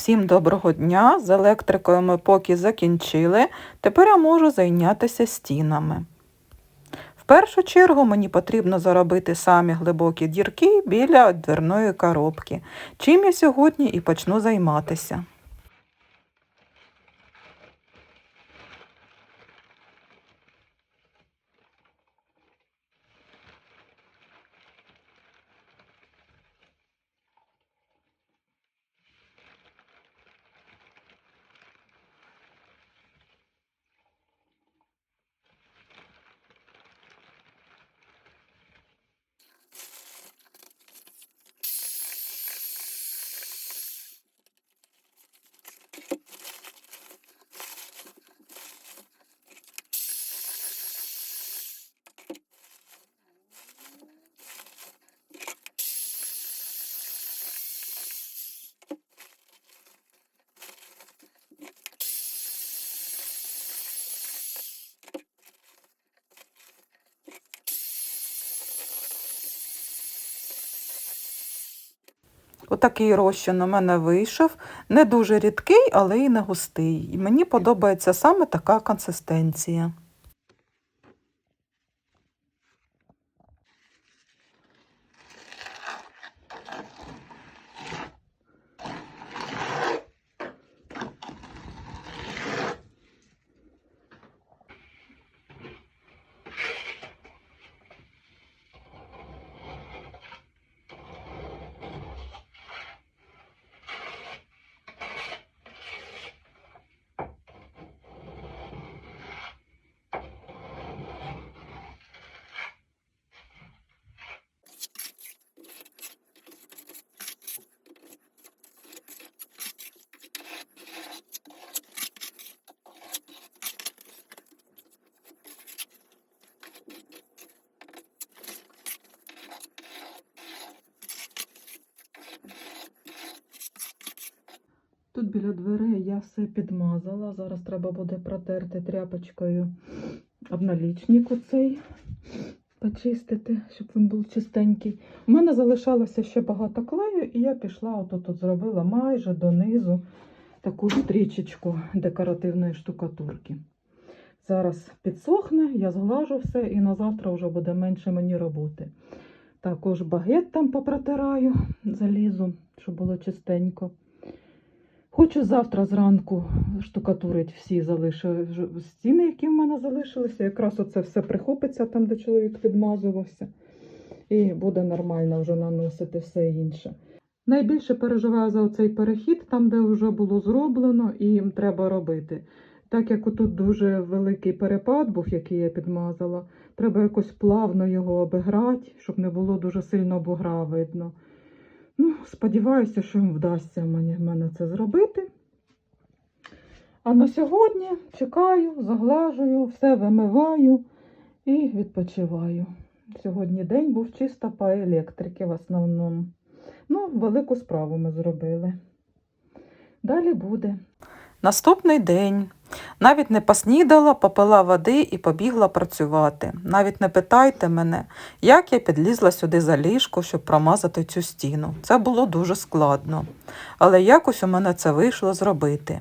Всім доброго дня! З електрикою ми поки закінчили. Тепер я можу зайнятися стінами. В першу чергу мені потрібно заробити самі глибокі дірки біля дверної коробки, чим я сьогодні і почну займатися. Отакий розчин у мене вийшов. Не дуже рідкий, але й не густий. І мені подобається саме така консистенція. Тут біля дверей я все підмазала. Зараз треба буде протерти тряпочкою обналічник оцей, почистити, щоб він був чистенький. У мене залишалося ще багато клею, і я пішла, отут тут зробила майже донизу таку стрічечку декоративної штукатурки. Зараз підсохне, я зглажу все, і на завтра вже буде менше мені роботи. Також багет там попротираю, залізу, щоб було чистенько. Хочу завтра зранку штукатурити всі залишу стіни, які в мене залишилися. Якраз оце все прихопиться там, де чоловік підмазувався. І буде нормально вже наносити все інше. Найбільше переживаю за цей перехід, там, де вже було зроблено, і їм треба робити. Так як тут дуже великий перепад був, який я підмазала, треба якось плавно його обіграти, щоб не було дуже сильно бугра видно. Ну, сподіваюся, що їм вдасться мені мене це зробити. А на сьогодні чекаю, заглажую, все вимиваю і відпочиваю. Сьогодні день був чисто по електрики в основному. Ну, велику справу ми зробили. Далі буде. Наступний день. Навіть не поснідала, попила води і побігла працювати. Навіть не питайте мене, як я підлізла сюди за ліжко, щоб промазати цю стіну. Це було дуже складно. Але якось у мене це вийшло зробити.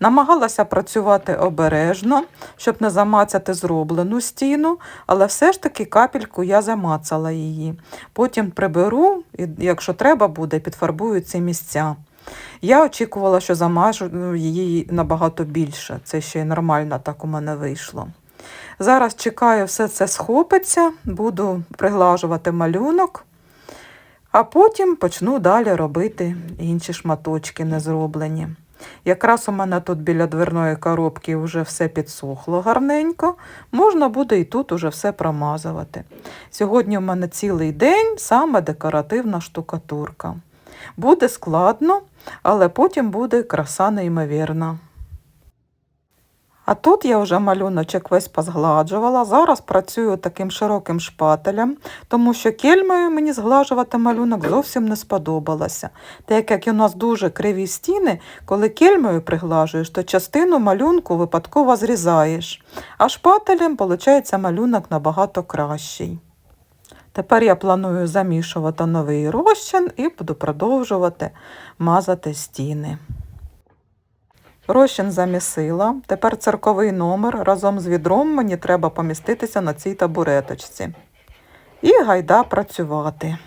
Намагалася працювати обережно, щоб не замацати зроблену стіну, але все ж таки капельку я замацала її. Потім приберу, і якщо треба буде, підфарбую ці місця. Я очікувала, що замажу ну, її набагато більше. Це ще й нормально так у мене вийшло. Зараз чекаю, все це схопиться, буду приглажувати малюнок, а потім почну далі робити інші шматочки незроблені. Якраз у мене тут біля дверної коробки вже все підсохло гарненько, можна буде і тут уже все промазувати. Сьогодні у мене цілий день саме декоративна штукатурка. Буде складно, але потім буде краса неймовірна. А тут я вже малюночок весь позгладжувала. Зараз працюю таким широким шпателем, тому що кельмою мені зглажувати малюнок зовсім не сподобалося. Так як у нас дуже криві стіни, коли кельмою приглажуєш, то частину малюнку випадково зрізаєш, а шпателем, виходить, малюнок набагато кращий. Тепер я планую замішувати новий розчин і буду продовжувати мазати стіни. Розчин замісила. Тепер цирковий номер. Разом з відром мені треба поміститися на цій табуреточці. І гайда працювати.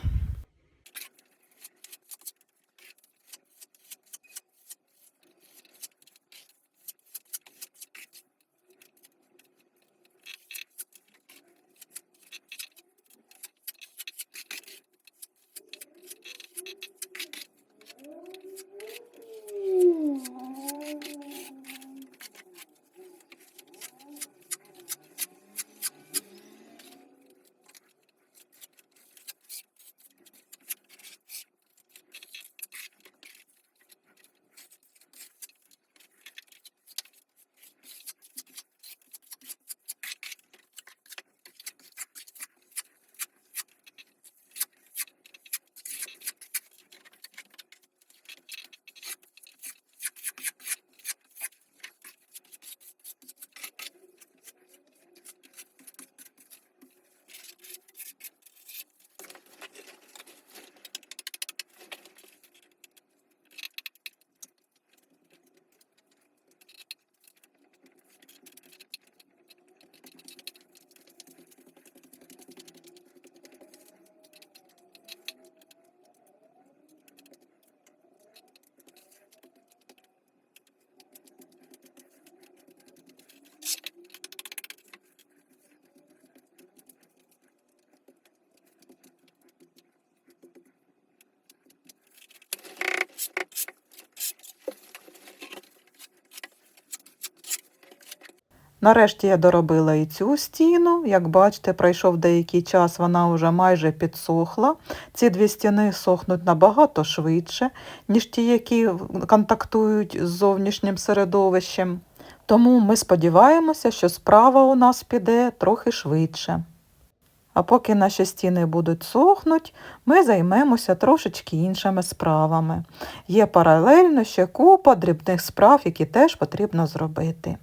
Нарешті я доробила і цю стіну. Як бачите, пройшов деякий час, вона вже майже підсохла. Ці дві стіни сохнуть набагато швидше, ніж ті, які контактують з зовнішнім середовищем. Тому ми сподіваємося, що справа у нас піде трохи швидше. А поки наші стіни будуть сохнуть, ми займемося трошечки іншими справами. Є паралельно ще купа дрібних справ, які теж потрібно зробити.